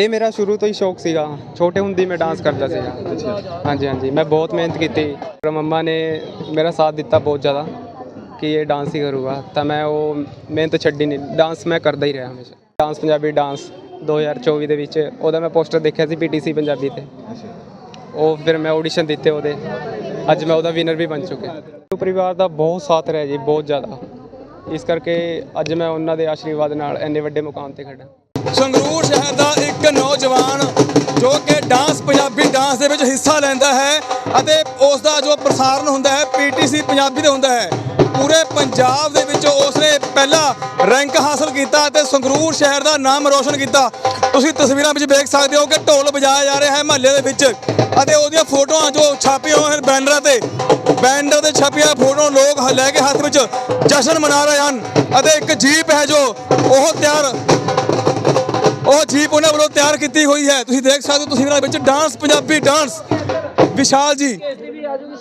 ਇਹ ਮੇਰਾ ਸ਼ੁਰੂ ਤੋਂ ਹੀ ਸ਼ੌਕ ਸੀਗਾ। ਛੋਟੇ ਹੁੰਦੀ ਮੈਂ ਡਾਂਸ ਕਰਦਾ ਸੀਗਾ। ਹਾਂਜੀ ਹਾਂਜੀ। ਮੈਂ ਬਹੁਤ ਮਿਹਨਤ ਕੀਤੀ। ਪਰ ਮੰਮਾ ਨੇ ਮੇਰਾ ਸਾਥ ਦਿੱਤਾ ਬਹੁਤ ਜ਼ਿਆਦਾ ਕਿ ਇਹ ਡਾਂਸ ਹੀ ਕਰੂਗਾ। ਤਾਂ ਮੈਂ ਉਹ ਮਿਹਨਤ ਛੱਡੀ ਨਹੀਂ। ਡਾਂਸ ਮੈਂ ਕਰਦਾ ਹੀ ਰਿਹਾ ਹਮੇਸ਼ਾ। ਡਾਂਸ ਪੰਜਾਬੀ ਡਾਂਸ 2024 ਦੇ ਵਿੱਚ ਉਹਦਾ ਮੈਂ ਪੋਸਟਰ ਦੇਖਿਆ ਸੀ ਪੀਟੀਸੀ ਪੰਜਾਬੀ ਤੇ। ਉਹ ਫਿਰ ਮੈਂ ਆਡੀਸ਼ਨ ਦਿੱਤੇ ਉਹਦੇ। ਅੱਜ ਮੈਂ ਉਹਦਾ ਵਿਨਰ ਵੀ ਬਣ ਚੁੱਕਿਆ। ਮੇਰੇ ਪਰਿਵਾਰ ਦਾ ਬਹੁਤ ਸਾਥ ਰਿਹਾ ਜੀ, ਬਹੁਤ ਜ਼ਿਆਦਾ। ਇਸ ਕਰਕੇ ਅੱਜ ਮੈਂ ਉਹਨਾਂ ਦੇ ਆਸ਼ੀਰਵਾਦ ਨਾਲ ਇੰਨੇ ਵੱਡੇ ਮੁਕਾਮ ਤੇ ਖੜਾ ਸੰਗਰੂਰ ਸ਼ਹਿਰ ਦਾ ਇੱਕ ਨੌਜਵਾਨ ਜੋ ਕਿ ਡਾਂਸ, ਪੰਜਾਬੀ ਡਾਂਸ ਦੇ ਵਿੱਚ ਹਿੱਸਾ ਲੈਂਦਾ ਹੈ ਅਤੇ ਉਸ ਦਾ ਜੋ ਪ੍ਰਸਾਰਣ ਹੁੰਦਾ ਹੈ, ਪੀਟੀਸੀ ਪੰਜਾਬੀ ਦੇ ਹੁੰਦਾ ਹੈ। ਪੂਰੇ ਪੰਜਾਬ ਦੇ ਵਿੱਚ ਉਸਨੇ ਪਹਿਲਾ ਰੈਂਕ ਹਾਸਲ ਕੀਤਾ ਅਤੇ ਸੰਗਰੂਰ ਸ਼ਹਿਰ ਦਾ ਨਾਮ ਰੋਸ਼ਨ ਕੀਤਾ। ਤੁਸੀਂ ਤਸਵੀਰਾਂ ਵਿੱਚ ਵੇਖ ਸਕਦੇ ਹੋ ਕਿ ਢੋਲ ਵਜਾਇਆ ਜਾ ਰਿਹਾ ਹੈ ਮਹੱਲੇ ਦੇ ਵਿੱਚ ਅਤੇ ਉਹਦੀਆਂ ਫੋਟੋਆਂ ਜੋ ਛਾਪੀਆਂ ਹੋਈਆਂ ਹਨ ਬੈਨਰਾਂ ਤੇ, ਬੈਨਰ ਤੇ ਛਾਪੀਆਂ ਫੋਟੋਆਂ ਲੋਕ ਲੈ ਕੇ ਹੱਥ ਵਿੱਚ ਜਸ਼ਨ ਮਨਾ ਰਹੇ ਹਨ ਅਤੇ ਇੱਕ ਜੀਪ ਹੈ ਜੋ ਉਹ ਤਿਆਰ ਉਹ ਜੀਪ ਉਹਨਾਂ ਵੱਲੋਂ ਤਿਆਰ ਕੀਤੀ ਹੋਈ ਹੈ। ਤੁਸੀਂ ਦੇਖ ਸਕਦੇ ਹੋ, ਤੁਸੀਂ ਤਸਵੀਰਾਂ ਵਿੱਚ ਡਾਂਸ ਪੰਜਾਬੀ ਡਾਂਸ ਵਿਸ਼ਾਲ ਜੀ,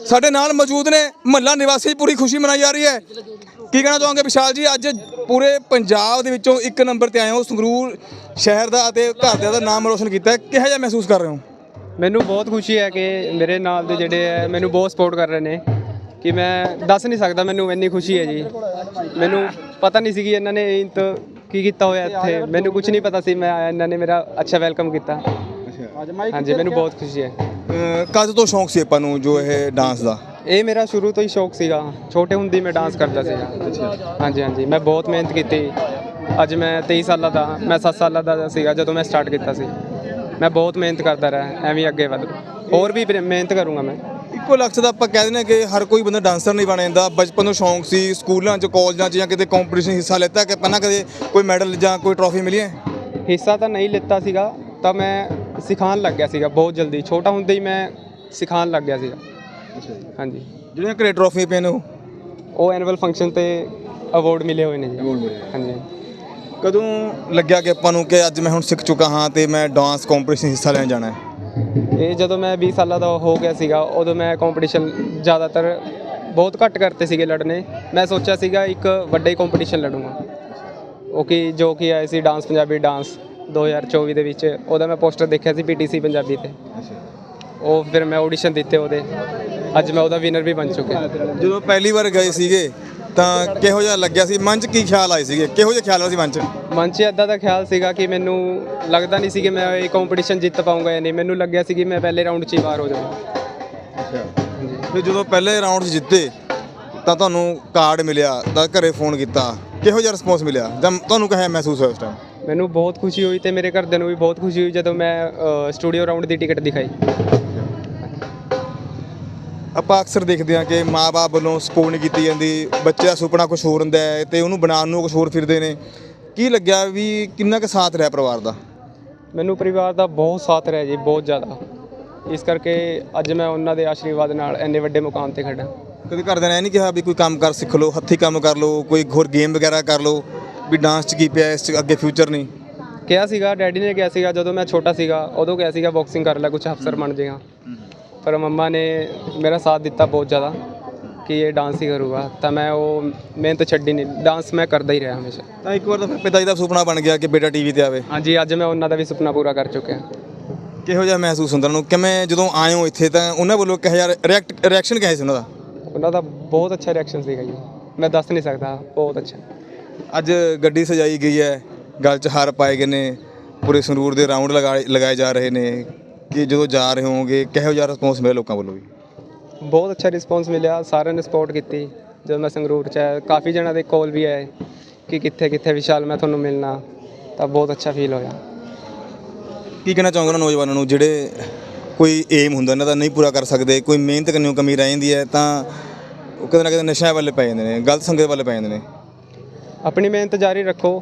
ਸਾਡੇ ਨਾਲ ਮੌਜੂਦ ਨੇ। ਮਹੱਲਾ ਨਿਵਾਸੀ, ਪੂਰੀ ਖੁਸ਼ੀ ਮਨਾਈ ਜਾ ਰਹੀ ਹੈ। ਕੀ ਕਹਿਣਾ ਚਾਹੋਗੇ ਵਿਸ਼ਾਲ ਜੀ? ਅੱਜ ਪੂਰੇ ਪੰਜਾਬ ਦੇ ਵਿੱਚੋਂ ਇੱਕ ਨੰਬਰ ਤੇ ਆਏ ਹੋ। ਸੰਗਰੂਰ ਸ਼ਹਿਰ ਦਾ ਅਤੇ ਘਰਦਿਆਂ ਦਾ ਨਾਮ ਰੋਸ਼ਨ ਕੀਤਾ ਕਿਹੋ ਜਿਹਾ ਮਹਿਸੂਸ ਕਰ ਰਹੇ ਹੋ? ਮੈਨੂੰ ਬਹੁਤ ਖੁਸ਼ੀ ਹੈ ਕਿ ਮੇਰੇ ਨਾਲ ਦੇ ਜਿਹੜੇ ਹੈ, ਮੈਨੂੰ ਬਹੁਤ ਸਪੋਰਟ ਕਰ ਰਹੇ ਨੇ। ਕਿ ਮੈਂ ਦੱਸ ਨਹੀਂ ਸਕਦਾ, ਮੈਨੂੰ ਇੰਨੀ ਖੁਸ਼ੀ ਹੈ ਜੀ। ਮੈਨੂੰ ਪਤਾ ਨਹੀਂ ਸੀ ਕਿ ਇਹਨਾਂ ਨੇ ਇੰਤ ਕੀ ਕੀਤਾ ਹੋਇਆ ਇੱਥੇ? ਮੈਨੂੰ ਕੁਝ ਨਹੀਂ ਪਤਾ ਸੀ ਮੈਂ ਆਇਆ ਇਹਨਾਂ ਨੇ ਮੇਰਾ ਅੱਛਾ ਵੈਲਕਮ ਕੀਤਾ। ਹਾਂਜੀ ਮੈਨੂੰ ਬਹੁਤ ਖੁਸ਼ੀ ਹੈ। ਕਦ ਤੋਂ ਸ਼ੌਂਕ ਸੀ ਆਪਾਂ ਨੂੰ ਜੋ ਇਹ ਡਾਂਸ ਦਾ? ਇਹ ਮੇਰਾ ਸ਼ੁਰੂ ਤੋਂ ਹੀ ਸ਼ੌਕ ਸੀਗਾ। ਛੋਟੇ ਹੁੰਦੀ ਮੈਂ ਡਾਂਸ ਕਰਦਾ ਸੀਗਾ। ਹਾਂਜੀ ਹਾਂਜੀ ਮੈਂ ਬਹੁਤ ਮਿਹਨਤ ਕੀਤੀ। ਅੱਜ ਮੈਂ 23 ਸਾਲਾਂ ਦਾ ਮੈਂ 7 ਸਾਲਾਂ ਦਾ ਸੀਗਾ ਜਦੋਂ ਮੈਂ ਸਟਾਰਟ ਕੀਤਾ ਸੀ। ਮੈਂ ਬਹੁਤ ਮਿਹਨਤ ਕਰਦਾ ਰਿਹਾ ਐਵੇਂ ਅੱਗੇ ਵਧ ਹੋਰ ਵੀ ਮਿਹਨਤ ਕਰੂੰਗਾ ਮੈਂ। ਇੱਕੋ ਲਕਸ਼ ਦਾ ਆਪਾਂ ਕਹਿ ਦਿੰਦੇ ਹਾਂ ਕਿ ਹਰ ਕੋਈ ਬੰਦਾ ਡਾਂਸਰ ਨਹੀਂ ਬਣ ਜਾਂਦਾ। ਬਚਪਨ ਤੋਂ ਸ਼ੌਂਕ ਸੀ ਸਕੂਲਾਂ 'ਚ ਕਾਲਜਾਂ 'ਚ ਜਾਂ ਕਿਤੇ ਕੰਪੀਟੀਸ਼ਨ ਹਿੱਸਾ ਲੈਤਾ ਕਿ ਪਹਿਲਾਂ ਕਦੇ ਕੋਈ ਮੈਡਲ ਜਾਂ ਕੋਈ ਟਰੋਫੀ ਮਿਲੀ ਹੈ? ਹਿੱਸਾ ਤਾਂ ਨਹੀਂ ਲਿੱਤਾ ਸੀਗਾ ਤਾਂ ਮੈਂ ਸਿਖਾਉਣ ਲੱਗ ਗਿਆ ਸੀਗਾ ਬਹੁਤ ਜਲਦੀ। ਛੋਟਾ ਹੁੰਦੇ ਹੀ ਮੈਂ ਸਿਖਾਉਣ ਲੱਗ ਗਿਆ ਸੀਗਾ। ਹਾਂਜੀ। ਜਿਹੜੀਆਂ ਘਰੇ ਟਰੋਫੀ ਪਏ ਨੇ ਉਹ? ਉਹ ਐਨੂਅਲ ਫੰਕਸ਼ਨ ਤੇ ਅਵਾਰਡ ਮਿਲੇ ਹੋਏ ਨੇ ਜੀ। ਹਾਂਜੀ। ਕਦੋਂ ਲੱਗਿਆ ਕਿ ਆਪਾਂ ਨੂੰ ਕਿ ਅੱਜ ਮੈਂ ਹੁਣ ਸਿੱਖ ਚੁੱਕਾ ਹਾਂ ਤੇ ਮੈਂ ਡਾਂਸ ਕੰਪੀਟੀਸ਼ਨ ਹਿੱਸਾ ਲੈਣ ਜਾਣਾ ਹੈ? ਇਹ ਜਦੋਂ ਮੈਂ 20 ਸਾਲਾਂ ਦਾ ਹੋ ਗਿਆ ਸੀਗਾ, ਉਦੋਂ ਮੈਂ ਕੰਪੀਟੀਸ਼ਨ ਜ਼ਿਆਦਾਤਰ ਬਹੁਤ ਘੱਟ ਕਰਤੇ ਸੀਗੇ ਲੜਨੇ। ਮੈਂ ਸੋਚਿਆ ਸੀਗਾ ਇੱਕ ਵੱਡੇ ਹੀ ਕੰਪੀਟੀਸ਼ਨ ਲੜੂੰਗਾ। ਉਹ ਕਿ ਜੋ ਕਿ ਆਏ ਸੀ ਡਾਂਸ ਪੰਜਾਬੀ ਡਾਂਸ 2024 ਦੇ ਵਿੱਚ, ਉਹਦਾ ਮੈਂ ਪੋਸਟਰ ਦੇਖਿਆ ਸੀ ਪੀਟੀਸੀ ਪੰਜਾਬੀ ਤੇ। ਉਹ ਫਿਰ ਮੈਂ ਆਡੀਸ਼ਨ ਦਿੱਤੇ ਉਹਦੇ। ਅੱਜ ਮੈਂ ਉਹਦਾ ਵਿਨਰ ਵੀ ਬਣ ਚੁੱਕਿਆ। ਜਦੋਂ ਪਹਿਲੀ ਵਾਰ ਗਏ ਸੀਗੇ, ਤਾਂ ਕਿਹੋ ਜਿਹਾ ਲੱਗਿਆ ਸੀ? ਮਨ 'ਚ ਕੀ ਖਿਆਲ ਆਏ ਸੀਗੇ? ਕਿਹੋ ਜਿਹਾ ਖਿਆਲ ਆਇਆ ਸੀ ਮਨ 'ਚ? ਮਨ 'ਚ ਇਦਾਂ ਦਾ ਖਿਆਲ ਸੀਗਾ ਕਿ ਮੈਨੂੰ ਲੱਗਦਾ ਨਹੀਂ ਸੀ ਕਿ ਮੈਂ ਇਹ ਕੰਪੀਟੀਸ਼ਨ ਜਿੱਤ ਪਾਉਂਗਾ ਜਾਂ ਨਹੀਂ। ਮੈਨੂੰ ਲੱਗਿਆ ਸੀ ਕਿ ਮੈਂ ਪਹਿਲੇ ਰਾਊਂਡ 'ਚ ਹੀ ਬਾਹਰ ਹੋ ਜਾਵਾਂਗਾ ਫਿਰ ਜਦੋਂ ਪਹਿਲੇ ਰਾਊਂਡ 'ਚ ਜਿੱਤੇ ਤਾਂ ਤੁਹਾਨੂੰ ਕਾਰਡ ਮਿਲਿਆ ਤਾਂ ਘਰੇ ਫੋਨ ਕੀਤਾ। ਕਿਹੋ ਜਿਹਾ ਰਿਸਪੌਂਸ ਮਿਲਿਆ? ਜਾਂ ਤੁਹਾਨੂੰ ਕਿਹਾ ਮਹਿਸੂਸ ਹੋਇਆ ਉਸ ਟਾਈਮ ਮੈਨੂੰ ਬਹੁਤ ਖੁਸ਼ੀ ਹੋਈ ਤੇ ਮੇਰੇ ਘਰਦਿਆਂ ਨੂੰ ਵੀ ਬਹੁਤ ਖੁਸ਼ੀ ਹੋਈ ਜਦੋਂ ਮੈਂ ਸਟੂਡੀਓ ਰਾਊਂਡ ਦੀ ਟਿਕਟ ਦਿਖਾਈ। ਆਪਾਂ ਅਕਸਰ ਦੇਖਦੇ ਹਾਂ ਕਿ ਮਾਪੇ ਵੱਲੋਂ ਸਪੋਰਟ ਨਹੀਂ ਕੀਤੀ ਜਾਂਦੀ। ਬੱਚੇ ਦਾ ਸੁਪਨਾ ਕੁਝ ਹੋਰ ਹੁੰਦਾ ਹੈ ਤੇ ਉਹਨੂੰ ਬਣਾਉਣ ਨੂੰ ਕੁਝ ਹੋਰ ਫਿਰਦੇ ਨੇ। ਕੀ ਲੱਗਿਆ ਵੀ ਕਿੰਨਾ ਕੁ ਸਾਥ ਰਿਹਾ ਪਰਿਵਾਰ ਦਾ? ਮੈਨੂੰ ਪਰਿਵਾਰ ਦਾ ਬਹੁਤ ਸਾਥ ਰਿਹਾ ਜੀ ਬਹੁਤ ਜ਼ਿਆਦਾ। ਇਸ ਕਰਕੇ ਅੱਜ ਮੈਂ ਉਹਨਾਂ ਦੇ ਆਸ਼ੀਰਵਾਦ ਨਾਲ ਇੰਨੇ ਵੱਡੇ ਮੁਕਾਮ ਤੇ ਖੜਾ ਕਦੇ ਘਰਦਿਆਂ ਨੇ ਇਹ ਨਹੀਂ ਕਿਹਾ ਵੀ ਕੋਈ ਕੰਮ ਕਰ ਸਿੱਖ ਲਓ ਹੱਥੀਂ ਕੰਮ ਕਰ ਲਓ ਕੋਈ ਹੋਰ ਗੇਮ ਵਗੈਰਾ ਕਰ ਲਓ ਵੀ ਡਾਂਸ 'ਚ ਕੀ ਪਿਆ ਇਸ 'ਚ ਅੱਗੇ ਫਿਊਚਰ ਨਹੀਂ? ਕਿਹਾ ਸੀਗਾ ਡੈਡੀ ਨੇ ਕਿਹਾ ਸੀਗਾ ਜਦੋਂ ਮੈਂ ਛੋਟਾ ਸੀਗਾ ਉਦੋਂ ਕਿਹਾ ਸੀਗਾ ਬਾਕਸਿੰਗ ਕਰ ਲੈ ਕੁਝ ਅਫਸਰ ਬਣ ਜਾਏਗਾ। ਪਰ ਮੰਮਾ ਨੇ ਮੇਰਾ ਸਾਥ ਦਿੱਤਾ ਬਹੁਤ ਜ਼ਿਆਦਾ। ਕਿ ਇਹ ਡਾਂਸ ਹੀ ਕਰੂਗਾ ਤਾਂ ਮੈਂ ਉਹ ਮਿਹਨਤ ਛੱਡੀ ਨਹੀਂ। ਡਾਂਸ ਮੈਂ ਕਰਦਾ ਹੀ ਰਿਹਾ ਹਮੇਸ਼ਾ। ਤਾਂ ਇੱਕ ਵਾਰ ਤਾਂ ਫਿਰ ਪਿਤਾ ਜੀ ਦਾ ਸੁਪਨਾ ਬਣ ਗਿਆ ਕਿ ਬੇਟਾ ਟੀਵੀ ਤੇ ਆਵੇ। ਹਾਂਜੀ ਅੱਜ ਮੈਂ ਉਹਨਾਂ ਦਾ ਵੀ ਸੁਪਨਾ ਪੂਰਾ ਕਰ ਚੁੱਕਿਆ। ਕਿਹੋ ਜਿਹਾ ਮਹਿਸੂਸ ਹੁੰਦਾ ਉਹਨੂੰ ਕਿਵੇਂ ਜਦੋਂ ਆਏ ਹੋ ਇੱਥੇ ਤਾਂ ਉਹਨਾਂ ਵੱਲੋਂ ਕਿਹੋ ਜਿਹਾ ਰਿਐਕਟ ਰਿਐਕਸ਼ਨ ਕਿਹਾ ਸੀ ਉਹਨਾਂ ਦਾ? ਉਹਨਾਂ ਦਾ ਬਹੁਤ ਅੱਛਾ ਰਿਐਕਸ਼ਨ ਸੀਗਾ ਜੀ। ਮੈਂ ਦੱਸ ਨਹੀਂ ਸਕਦਾ ਬਹੁਤ ਅੱਛਾ। ਅੱਜ ਗੱਡੀ ਸਜਾਈ ਗਈ ਹੈ ਗਲ 'ਚ ਹਾਰ ਪਾਏ ਗਏ ਨੇ ਪੂਰੇ ਸੰਗਰੂਰ ਦੇ ਰਾਉਂਡ ਲਗਾਏ ਲਗਾਏ ਜਾ ਰਹੇ ਨੇ। ਕਿ ਜਦੋਂ ਜਾ ਰਹੇ ਹੋਵੋਗੇ ਕਿਹੋ ਜਿਹਾ ਰਿਸਪੌਂਸ ਮਿਲਿਆ ਲੋਕਾਂ ਵੱਲੋਂ ਵੀ? ਬਹੁਤ ਅੱਛਾ ਰਿਸਪੌਂਸ ਮਿਲਿਆ ਸਾਰਿਆਂ ਨੇ ਸਪੋਰਟ ਕੀਤੀ। ਜਦੋਂ ਮੈਂ ਸੰਗਰੂਰ ਚ ਆਇਆ ਕਾਫੀ ਜਣਾਂ ਦੇ ਕਾਲ ਵੀ ਆਏ ਕਿ ਕਿੱਥੇ ਕਿੱਥੇ ਵਿਸ਼ਾਲ ਮੈਂ ਤੁਹਾਨੂੰ ਮਿਲਣਾ ਤਾਂ ਬਹੁਤ ਅੱਛਾ ਫੀਲ ਹੋਇਆ। ਕੀ ਕਹਿਣਾ ਚਾਹੋਗੇ ਉਹਨਾਂ ਨੌਜਵਾਨਾਂ ਨੂੰ ਜਿਹੜੇ ਕੋਈ ਏਮ ਹੁੰਦਾ ਇਹਨਾਂ ਦਾ ਨਹੀਂ ਪੂਰਾ ਕਰ ਸਕਦੇ ਕੋਈ ਮਿਹਨਤ ਕਰਨੀ ਕਮੀ ਰਹਿ ਜਾਂਦੀ ਹੈ ਤਾਂ ਉਹ ਕਿਤੇ ਨਾ ਕਿਤੇ ਨਸ਼ਿਆਂ ਵੱਲ ਪੈ ਜਾਂਦੇ ਨੇ ਗਲਤ ਸੰਗਤ ਵੱਲ ਪੈ ਜਾਂਦੇ ਨੇ। ਆਪਣੀ ਮਿਹਨਤ ਜਾਰੀ ਰੱਖੋ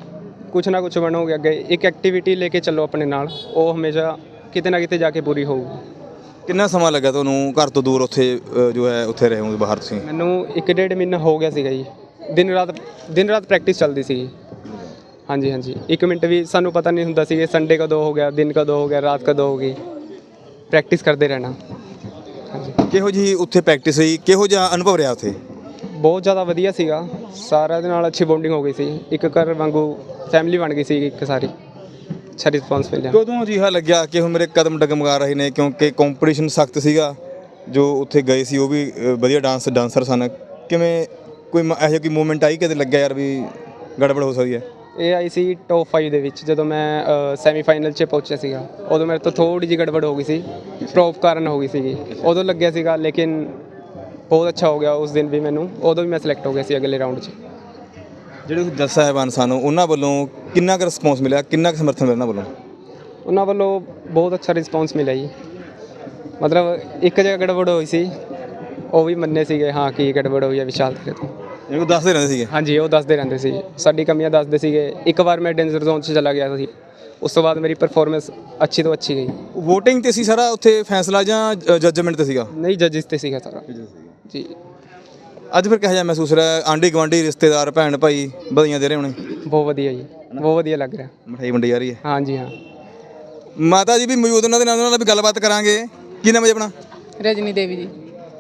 ਕੁਛ ਨਾ ਕੁਛ ਬਣੋਗੇ ਅੱਗੇ ਇੱਕ ਐਕਟੀਵਿਟੀ ਲੈ ਕੇ ਚੱਲੋ ਆਪਣੇ ਨਾਲ ਉਹ ਹਮੇਸ਼ਾ ਕਿਤੇ ਨਾ ਕਿਤੇ ਜਾ ਕੇ ਪੂਰੀ ਹੋਊਗੀ। ਕਿੰਨਾ ਸਮਾਂ ਲੱਗਾ ਤੁਹਾਨੂੰ ਘਰ ਤੋਂ ਦੂਰ ਉੱਥੇ ਅ, ਜੋ ਹੈ ਉੱਥੇ ਰਹੇ ਹੋਗੇ ਬਾਹਰ ਤੁਸੀਂ? ਮੈਨੂੰ ਇੱਕ ਡੇਢ ਮਹੀਨਾ ਹੋ ਗਿਆ ਸੀਗਾ ਜੀ। ਦਿਨ ਰਾਤ ਦਿਨ ਰਾਤ ਪ੍ਰੈਕਟਿਸ ਚੱਲਦੀ ਸੀ। ਹਾਂਜੀ ਹਾਂਜੀ। ਇੱਕ ਮਿੰਟ ਵੀ ਸਾਨੂੰ ਪਤਾ ਨਹੀਂ ਹੁੰਦਾ ਸੀ ਕਿ ਸੰਡੇ ਕਦੋਂ ਹੋ ਗਿਆ ਦਿਨ ਕਦੋਂ ਹੋ ਗਿਆ ਰਾਤ ਕਦੋਂ ਹੋ ਗਈ। ਪ੍ਰੈਕਟਿਸ ਕਰਦੇ ਰਹਿਣਾ। ਹਾਂਜੀ। ਕਿਹੋ ਜੀ ਉੱਥੇ ਪ੍ਰੈਕਟਿਸ ਹੋਈ? ਕਿਹੋ ਜਿਹਾ ਅਨੁਭਵ ਰਿਹਾ ਉੱਥੇ? ਬਹੁਤ ਜ਼ਿਆਦਾ ਵਧੀਆ ਸੀਗਾ। ਸਾਰਿਆਂ ਦੇ ਨਾਲ ਅੱਛੀ ਬੌਂਡਿੰਗ ਹੋ ਗਈ ਸੀ। ਇੱਕ ਘਰ ਵਾਂਗੂ ਫੈਮਿਲੀ ਬਣ ਗਈ ਸੀ ਇੱਕ ਸਾਰੀ। ਅੱਛਾ ਰਿਸਪੌਂਸ ਮਿਲਿਆ। ਕਦੋਂ ਅਜਿਹਾ ਲੱਗਿਆ ਕਿ ਹੁਣ ਮੇਰੇ ਕਦਮ ਡਗਮਗਾ ਰਹੇ ਨੇ? ਕਿਉਂਕਿ ਕੰਪੀਟੀਸ਼ਨ ਸਖਤ ਸੀਗਾ। ਜੋ ਉੱਥੇ ਗਏ ਸੀ ਉਹ ਵੀ ਅ, ਵਧੀਆ ਡਾਂਸ ਡਾਂਸਰ ਸਨ। ਕਿਵੇਂ ਕੋਈ ਮ- ਇਹੋ ਜਿਹੀ ਕੋਈ ਮੂਮੈਂਟ ਆਈ? ਕਿਤੇ ਲੱਗਿਆ ਯਾਰ ਵੀ ਗੜਬੜ ਹੋ ਸਕਦੀ ਹੈ? ਇਹ ਆਈ ਸੀ ਟੌਪ 5 ਦੇ ਵਿੱਚ ਜਦੋਂ ਮੈਂ ਸੈਮੀਫਾਈਨਲ 'ਚ ਪਹੁੰਚਿਆ ਸੀਗਾ। ਉਦੋਂ ਮੇਰੇ ਤੋਂ ਥੋੜੀ ਜਿਹੀ ਗੜਬੜ ਹੋ ਗਈ ਸੀ। ਪ੍ਰੋਪ ਕਾਰਨ ਹੋ ਗਈ ਸੀਗੀ। ਉਦੋਂ ਲੱਗਿਆ ਸੀਗਾ ਲੇਕਿਨ ਬਹੁਤ ਅੱਛਾ ਹੋ ਗਿਆ ਉਸ ਦਿਨ ਵੀ ਮੈਨੂੰ। ਉਦੋਂ ਵੀ ਮੈਂ ਸਿਲੈਕਟ ਹੋ ਗਿਆ ਸੀ ਅਗਲੇ ਰਾਊਂਡ 'ਚ। ਜਿਹੜੇ ਜੱਜ ਸਾਹਿਬਾਨ ਸਾਨੂੰ ਉਹਨਾਂ ਵੱਲੋਂ ਕਿੰਨਾ ਕੁ ਰਿਸਪੌਂਸ ਮਿਲਿਆ ਕਿੰਨਾ ਕੁ ਸਮਰਥਨ ਮਿਲਿਆ ਉਹਨਾਂ ਵੱਲੋਂ? ਉਹਨਾਂ ਵੱਲੋਂ ਬਹੁਤ ਅੱਛਾ ਰਿਸਪੌਂਸ ਮਿਲਿਆ ਜੀ। ਮਤਲਬ ਇੱਕ ਜਗ੍ਹਾ ਗੜਬੜ ਹੋਈ ਸੀ ਉਹ ਵੀ ਮੰਨੇ ਸੀਗੇ ਹਾਂ ਕੀ ਗੜਬੜ ਹੋਈ ਹੈ ਵਿਸ਼ਾਲ ਤੇਰੇ ਤੋਂ। ਇਹ ਦੱਸਦੇ ਰਹਿੰਦੇ ਸੀਗੇ? ਹਾਂਜੀ ਉਹ ਦੱਸਦੇ ਰਹਿੰਦੇ ਸੀ। ਸਾਡੀ ਕਮੀਆਂ ਦੱਸਦੇ ਸੀਗੇ। ਇੱਕ ਵਾਰ ਮੈਂ ਡੇਂਜਰ ਜ਼ੋਨ 'ਚ ਚਲਾ ਗਿਆ ਸੀ। ਉਸ ਤੋਂ ਬਾਅਦ ਮੇਰੀ ਪਰਫਾਰਮੈਂਸ ਅੱਛੀ ਤੋਂ ਅੱਛੀ ਗਈ। VOTING ਤੇ ਸੀ ਸਾਰਾ ਉੱਥੇ ਫੈਸਲਾ ਜਾਂ ਜੱਜਮੈਂਟ ਤੇ ਸੀਗਾ? ਨਹੀਂ ਜੱਜਿਸ ਤੇ ਸੀਗਾ ਸਾਰਾ। ਜੀ। ਅੱਜ ਫਿਰ ਕਿਹੋ ਜਿਹਾ ਮਹਿਸੂਸ ਰਿਹਾ? ਆਂਢੀ ਗੁਆਂਢੀ ਰਿਸ਼ਤੇਦਾਰ ਭੈਣ ਭਾਈ ਵਧਾਈਆਂ ਦੇ ਰਹੇ ਹੋਣੇ? ਬਹੁਤ ਵਧੀਆ ਜੀ ਬਹੁਤ ਵਧੀਆ ਲੱਗ ਰਿਹਾ। ਮਠਾਈ ਵੰਡੀ ਜਾ ਰਹੀ ਹੈ। ਹਾਂਜੀ ਹਾਂ। ਮਾਤਾ ਜੀ ਵੀ ਮੌਜੂਦ ਉਹਨਾਂ ਦੇ ਨਾਲ ਉਹਨਾਂ ਨਾਲ ਵੀ ਗੱਲਬਾਤ ਕਰਾਂਗੇ। ਕੀ ਨਾਮ ਹੈ ਜੀ ਆਪਣਾ? ਰਜਨੀ ਦੇਵੀ ਜੀ।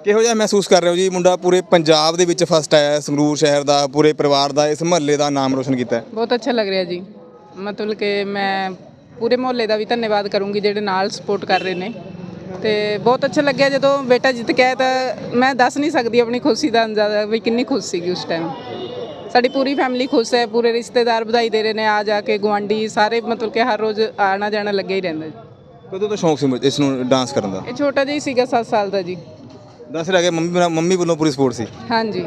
ਕਿਹੋ ਜਿਹਾ ਮਹਿਸੂਸ ਕਰ ਰਹੇ ਹੋ ਜੀ? ਮੁੰਡਾ ਪੂਰੇ ਪੰਜਾਬ ਦੇ ਵਿੱਚ ਫਸਟ ਆਇਆ ਹੈ, ਸੰਗਰੂਰ ਸ਼ਹਿਰ ਦਾ ਪੂਰੇ ਪਰਿਵਾਰ ਦਾ ਇਸ ਮਹੱਲੇ ਦਾ ਨਾਮ ਰੋਸ਼ਨ ਕੀਤਾ ਹੈ। ਬਹੁਤ ਅੱਛਾ ਲੱਗ ਰਿਹਾ ਜੀ। ਮਤਲਬ ਕਿ ਮੈਂ ਪੂਰੇ ਮੁਹੱਲੇ ਦਾ ਵੀ ਧੰਨਵਾਦ ਕਰੂੰਗੀ ਜਿਹੜੇ ਨਾਲ ਸਪੋਰਟ ਕਰ ਰਹੇ ਨੇ। ਤੇ ਬਹੁਤ ਅੱਛਾ ਲੱਗਿਆ ਜਦੋਂ ਬੇਟਾ ਜਿੱਤ ਕੇ ਆਇਆ ਤਾਂ ਮੈਂ ਦੱਸ ਨਹੀਂ ਸਕਦੀ ਆਪਣੀ ਖੁਸ਼ੀ ਦਾ ਅੰਦਾਜ਼ਾ ਵੀ ਕਿੰਨੀ ਖੁਸ਼ ਸੀਗੀ ਉਸ ਟਾਈਮ ਸਾਡੀ ਪੂਰੀ ਫੈਮਿਲੀ ਖੁਸ਼ ਹੈ ਪੂਰੇ ਰਿਸ਼ਤੇਦਾਰ ਵਧਾਈ ਦੇ ਰਹੇ ਨੇ ਆ ਜਾ ਕੇ ਗੁਆਂਢੀ ਸਾਰੇ ਮਤਲਬ ਕਿ ਹਰ ਰੋਜ਼ ਆਣਾ ਜਾਣਾ ਲੱਗਿਆ ਹੀ ਰਹਿੰਦਾ ਜੀ। ਕਦੋਂ ਤੋਂ ਸ਼ੌਂਕ ਸੀ ਮੁ- ਇਸ ਨੂੰ ਡਾਂਸ ਕਰਨ ਦਾ? ਇਹ ਛੋਟਾ ਜਿਹਾ ਹੀ ਸੀਗਾ 7 ਸਾਲ ਦਾ ਜੀ। ਦੱਸ ਰਿਹਾ ਕਿ ਮੰਮੀ ਮੰਮੀ ਵੱਲੋਂ ਪੂਰੀ ਸਪੋਰਟ ਸੀ। ਹਾਂਜੀ।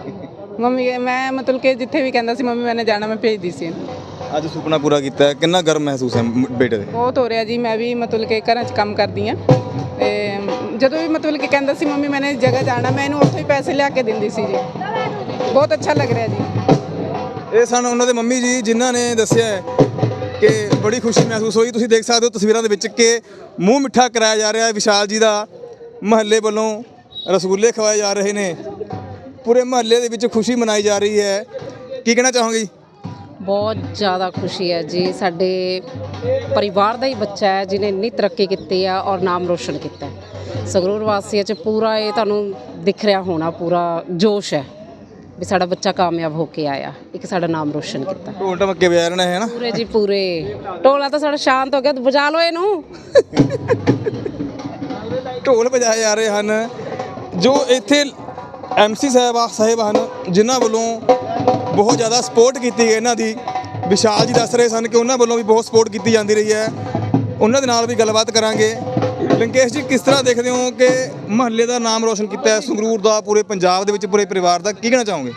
ਮੰਮੀ ਮੈਂ ਮਤਲਬ ਕਿ ਜਿੱਥੇ ਵੀ ਕਹਿੰਦਾ ਸੀ ਮੰਮੀ ਮੈਨੇ ਜਾਣਾ ਮੈਂ ਭੇਜਦੀ ਸੀ ਇਹਨੂੰ। ਅੱਜ ਸੁਪਨਾ ਪੂਰਾ ਕੀਤਾ ਹੈ। ਕਿੰਨਾ ਗਰਮ ਮਹਿਸੂਸ ਹੈ ਮ- ਬੇਟੇ ਦੇ? ਬਹੁਤ ਹੋ ਰਿਹਾ ਜੀ ਮੈਂ ਵੀ ਮਤਲਬ ਕਿ ਘਰਾਂ 'ਚ ਕੰਮ ਕਰਦੀ ਆ ਤੇ ਜਦੋਂ ਵੀ ਮਤਲਬ ਕਿ ਕਹਿੰਦਾ ਸੀ, ਮੰਮੀ, ਮੈਨੇ ਜਗ੍ਹਾ ਜਾਣਾ, ਮੈਂ ਇਹਨੂੰ ਉੱਥੋਂ ਹੀ ਪੈਸੇ ਲਿਆ ਕੇ ਦਿੰਦੀ ਸੀ ਜੀ। ਬਹੁਤ ਅੱਛਾ ਲੱਗ ਰਿਹਾ ਜੀ। ਇਹ ਸਨ ਉਹਨਾਂ ਦੇ ਮੰਮੀ ਜੀ, ਜਿਨ੍ਹਾਂ ਨੇ ਦੱਸਿਆ ਹੈ ਕਿ ਬੜੀ ਖੁਸ਼ੀ ਮਹਿਸੂਸ ਹੋਈ। ਤੁਸੀਂ ਦੇਖ ਸਕਦੇ ਹੋ ਤਸਵੀਰਾਂ ਦੇ ਵਿੱਚ ਕਿ ਮੂੰਹ ਮਿੱਠਾ ਕਰਾਇਆ ਜਾ ਰਿਹਾ ਹੈ। ਵਿਸ਼ਾਲ ਜੀ ਦਾ ਮਹੱਲੇ ਵੱਲੋਂ ਰਸਗੁੱਲੇ ਖਵਾਏ ਜਾ ਰਹੇ ਨੇ। ਪੂਰੇ ਮਹੱਲੇ ਦੇ ਵਿੱਚ ਖੁਸ਼ੀ ਮਨਾਈ ਜਾ ਰਹੀ ਹੈ। ਕੀ ਕਹਿਣਾ ਚਾਹੋਗੇ ਜੀ? ਬਹੁਤ ਜ਼ਿਆਦਾ ਖੁਸ਼ੀ ਹੈ ਜੀ। ਸਾਡੇ ਪਰਿਵਾਰ ਦਾ ਹੀ ਬੱਚਾ ਹੈ ਜਿਹਨੇ ਇੰਨੀ ਤਰੱਕੀ ਕੀਤੀ ਆ ਔਰ ਨਾਮ ਰੋਸ਼ਨ ਕੀਤਾ ਹੈ। ਸੰਗਰੂਰ ਵਾਸੀਆਂ 'ਚ ਪੂਰਾ ਇਹ ਤੁਹਾਨੂੰ ਦਿਖ ਰਿਹਾ ਹੋਣਾ ਪੂਰਾ ਜੋਸ਼ ਹੈ ਵੀ ਸਾਡਾ ਬੱਚਾ ਕਾਮਯਾਬ ਹੋ ਕੇ ਆਇਆ ਇੱਕ ਸਾਡਾ ਨਾਮ ਰੋਸ਼ਨ ਕੀਤਾ। ਢੋਲ ਢਮੱਕੇ ਵਜਾ ਰਹੇ ਨੇ ਹੈ ਨਾ? ਪੂਰੇ ਜੀ ਪੂਰੇ। ਟੋਲਾ ਤਾਂ ਸਾਡਾ ਸ਼ਾਂਤ ਹੋ ਗਿਆ ਵਜਾ ਲਓ ਇਹਨੂੰ। ਢੋਲ ਵਜਾਏ ਜਾ ਰਹੇ ਹਨ। ਜੋ ਇੱਥੇ ਐਮਸੀ ਸਾਹਿਬਾ ਸਾਹਿਬ ਹਨ ਜਿਨ੍ਹਾਂ ਵੱਲੋਂ ਬਹੁਤ ਜ਼ਿਆਦਾ ਸਪੋਰਟ ਕੀਤੀ ਗਈ ਇਹਨਾਂ ਦੀ। ਵਿਸ਼ਾਲ ਜੀ ਦੱਸ ਰਹੇ ਸਨ ਕਿ ਉਹਨਾਂ ਵੱਲੋਂ ਵੀ ਬਹੁਤ ਸਪੋਰਟ ਕੀਤੀ ਜਾਂਦੀ ਰਹੀ ਹੈ। ਉਹਨਾਂ ਦੇ ਨਾਲ ਵੀ ਗੱਲਬਾਤ ਕਰਾਂਗੇ। ਲੰਕੇਸ਼ ਜੀ, ਕਿਸ ਤਰ੍ਹਾਂ ਦੇਖਦੇ ਹੋ ਕਿ ਮਹੱਲੇ ਦਾ ਨਾਮ ਰੋਸ਼ਨ ਕੀਤਾ ਹੈ, ਸੰਗਰੂਰ ਦਾ, ਪੂਰੇ ਪੰਜਾਬ ਦੇ ਵਿੱਚ, ਪੂਰੇ ਪਰਿਵਾਰ ਦਾ? ਕੀ ਕਹਿਣਾ ਚਾਹੋਗੇ?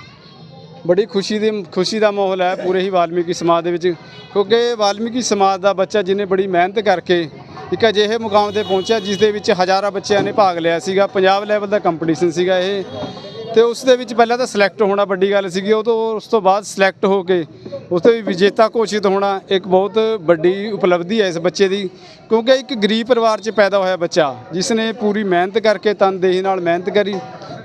ਬੜੀ ਖੁਸ਼ੀ ਦੀ, ਖੁਸ਼ੀ ਦਾ ਮਾਹੌਲ ਹੈ ਪੂਰੇ ਹੀ ਵਾਲਮੀਕੀ ਸਮਾਜ ਦੇ ਵਿੱਚ। ਕਿਉਂਕਿ ਵਾਲਮੀਕੀ ਸਮਾਜ ਦਾ ਬੱਚਾ ਜਿਹਨੇ ਬੜੀ ਮਿਹਨਤ ਕਰਕੇ ਇੱਕ ਅਜਿਹੇ ਮੁਕਾਮ ਤੇ ਪਹੁੰਚਿਆ, ਜਿਸ ਦੇ ਵਿੱਚ ਹਜ਼ਾਰਾਂ ਬੱਚਿਆਂ ਨੇ ਭਾਗ ਲਿਆ ਸੀਗਾ। ਪੰਜਾਬ ਲੈਵਲ ਦਾ ਕੰਪੀਟੀਸ਼ਨ ਸੀਗਾ ਇਹ। ਤੇ ਉਸ ਦੇ ਵਿੱਚ ਪਹਿਲਾਂ ਤਾਂ ਸਿਲੈਕਟ ਹੋਣਾ ਵੱਡੀ ਗੱਲ ਸੀਗੀ, ਉਹ ਤੋਂ ਉਸ ਤੋਂ ਬਾਅਦ ਸਿਲੈਕਟ ਹੋ ਕੇ ਉਸ ਤੇ ਵੀ ਵਿਜੇਤਾ ਘੋਸ਼ਿਤ ਹੋਣਾ ਇੱਕ ਬਹੁਤ ਵੱਡੀ ਉਪਲਬਧੀ ਹੈ ਇਸ ਬੱਚੇ ਦੀ, ਕਿਉਂਕਿ ਇੱਕ ਗਰੀਬ ਪਰਿਵਾਰ 'ਚ ਪੈਦਾ ਹੋਇਆ ਬੱਚਾ, ਜਿਸ ਨੇ ਪੂਰੀ ਮਿਹਨਤ ਕਰਕੇ ਤਨਦੇਹੀ ਨਾਲ ਮਿਹਨਤ ਕਰੀ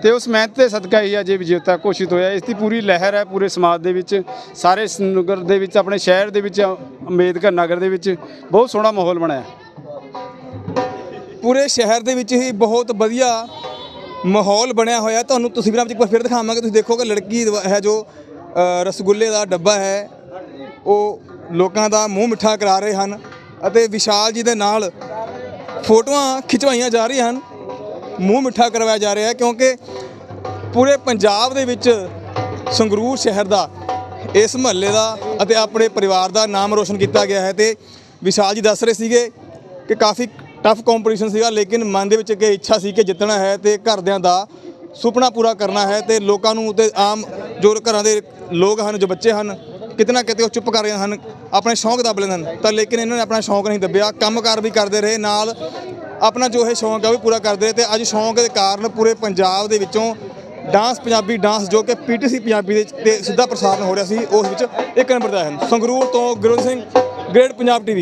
ਤੇ ਉਸ ਮਿਹਨਤ ਦੇ ਸਦਕਾ ਹੀ ਅਜੇ ਵਿਜੇਤਾ ਘੋਸ਼ਿਤ ਹੋਇਆ। ਇਸ ਦੀ ਪੂਰੀ ਲਹਿਰ ਹੈ ਪੂਰੇ ਸਮਾਜ ਦੇ ਵਿੱਚ, ਸਾਰੇ ਨਗਰ ਦੇ ਵਿੱਚ, ਆਪਣੇ ਸ਼ਹਿਰ ਦੇ ਵਿੱਚ, ਅੰਬੇਦਕਰ ਨਗਰ ਦੇ ਵਿੱਚ, ਬਹੁਤ ਸੋਹਣਾ ਮਾਹੌਲ ਬਣਿਆ। ਪੂਰੇ ਸ਼ਹਿਰ ਦੇ ਵਿੱਚ ਹੀ ਬਹੁਤ ਵਧੀਆ ਮਾਹੌਲ ਬਣਿਆ ਹੋਇਆ, ਤੁਹਾਨੂੰ ਤਸਵੀਰਾਂ ਵਿੱਚ ਇੱਕ ਵਾਰ ਫਿਰ ਦਿਖਾਵਾਂਗੇ, ਤੁਸੀਂ ਦੇਖੋਗੇ ਲੜਕੀ ਹੈ ਜੋ ਰਸਗੁੱਲੇ ਦਾ ਡੱਬਾ ਹੈ, ਉਹ ਲੋਕਾਂ ਦਾ ਮੂੰਹ ਮਿੱਠਾ ਕਰਾ ਰਹੇ ਹਨ ਅਤੇ ਵਿਸ਼ਾਲ ਜੀ ਦੇ ਨਾਲ ਫੋਟੋਆਂ ਖਿਚਵਾਈਆਂ ਜਾ ਰਹੀਆਂ ਹਨ, ਮੂੰਹ ਮਿੱਠਾ ਕਰਵਾਇਆ ਜਾ ਰਿਹਾ ਹੈ, ਕਿਉਂਕਿ ਪੂਰੇ ਪੰਜਾਬ ਦੇ ਵਿੱਚ ਸੰਗਰੂਰ ਸ਼ਹਿਰ ਦਾ, ਇਸ ਮਹੱਲੇ ਦਾ ਅਤੇ ਆਪਣੇ ਪਰਿਵਾਰ ਦਾ ਨਾਮ ਰੋਸ਼ਨ ਕੀਤਾ ਗਿਆ ਹੈ ਤੇ ਵਿਸ਼ਾਲ ਜੀ ਦੱਸ ਰਹੇ ਸੀਗੇ ਕਿ ਕਾਫੀ ਟਫ ਕੰਪੀਟੀਸ਼ਨ ਸੀਗਾ, ਲੇਕਿਨ ਮਨ ਦੇ ਵਿੱਚ ਇੱਕ ਇੱਛਾ ਸੀ ਕਿ ਜਿੱਤਣਾ ਹੈ ਤੇ ਘਰਦਿਆਂ ਦਾ ਸੁਪਨਾ ਪੂਰਾ ਕਰਨਾ ਹੈ ਤੇ ਲੋਕਾਂ ਨੂੰ ਤੇ ਆਮ ਜੋ ਘਰਾਂ ਦੇ ਲੋਕ ਹਨ, ਜੋ ਬੱਚੇ ਹਨ ਕਿਤੇ ਨਾ ਕਿਤੇ ਉਹ ਚੁੱਪ ਕਰ ਰਹੇ ਹਨ, ਆਪਣੇ ਸ਼ੌਂਕ ਦੱਬ ਲੈਂਦੇ ਹਨ। ਤਾਂ ਲੇਕਿਨ ਇਹਨਾਂ ਨੇ ਆਪਣਾ ਸ਼ੌਂਕ ਨਹੀਂ ਦੱਬਿਆ, ਕੰਮਕਾਰ ਵੀ ਕਰਦੇ ਰਹੇ, ਨਾਲ ਆਪਣਾ ਜੋ ਇਹ ਸ਼ੌਂਕ ਹੈ ਉਹ ਵੀ ਪੂਰਾ ਕਰਦੇ ਰਹੇ ਤੇ ਅੱਜ ਸ਼ੌਂਕ ਦੇ ਕਾਰਨ ਪੂਰੇ ਪੰਜਾਬ ਦੇ ਵਿੱਚੋਂ ਡਾਂਸ ਪੰਜਾਬੀ ਡਾਂਸ ਜੋ ਕਿ ਪੀਟੀਸੀ ਪੰਜਾਬੀ ਦੇ ਤੇ ਸਿੱਧਾ ਪ੍ਰਸਾਰਣ ਹੋ ਰਿਹਾ ਸੀ, ਉਸ ਵਿੱਚ ਇੱਕ ਨੰਬਰ ਦਾ ਹੈ। ਸੰਗਰੂਰ ਤੋਂ ਗੁਰੂ ਸਿੰਘ ਗ੍ਰੇਟ ਪੰਜਾਬ ਟੀਵੀ